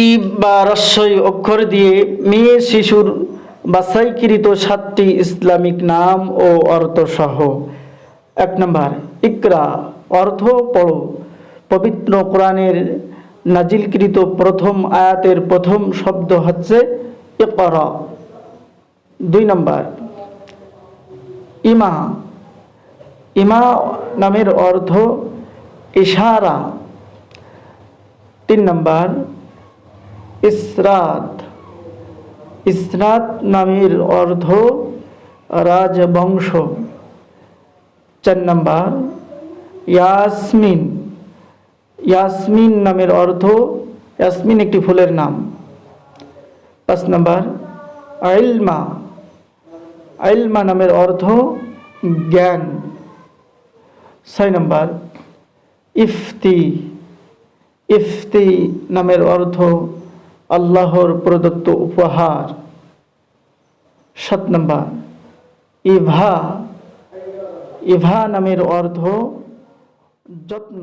ই বা রস্যই অক্ষর দিয়ে মেয়ে, শিশুর বাছাইকৃত সাতটি ইসলামিক নাম ও অর্থ সহ এক নম্বর, ইকরা, অর্থ পড়ো। পবিত্র কোরআনের নাজিলকৃত প্রথম আয়াতের প্রথম শব্দ হচ্ছে ইকরা। দুই নম্বর, ইমা। ইমা নামের অর্থ ইশারা। তিন নম্বর ইসরাত। ইসরাত নামের অর্থ রাজবংশ। চার নম্বর, ইয়াসমিন। ইয়াসমিন নামের অর্থ ইয়াসমিন একটি ফুলের নাম। পাঁচ নম্বর, আইলমা। আইলমা নামের অর্থ জ্ঞান। ছয় নম্বর, ইফতি। ইফতি নামের অর্থ আল্লাহর প্রদত্ত উপহার। সাত নম্বর ইভা ইভা নামের অর্থ যত্ন।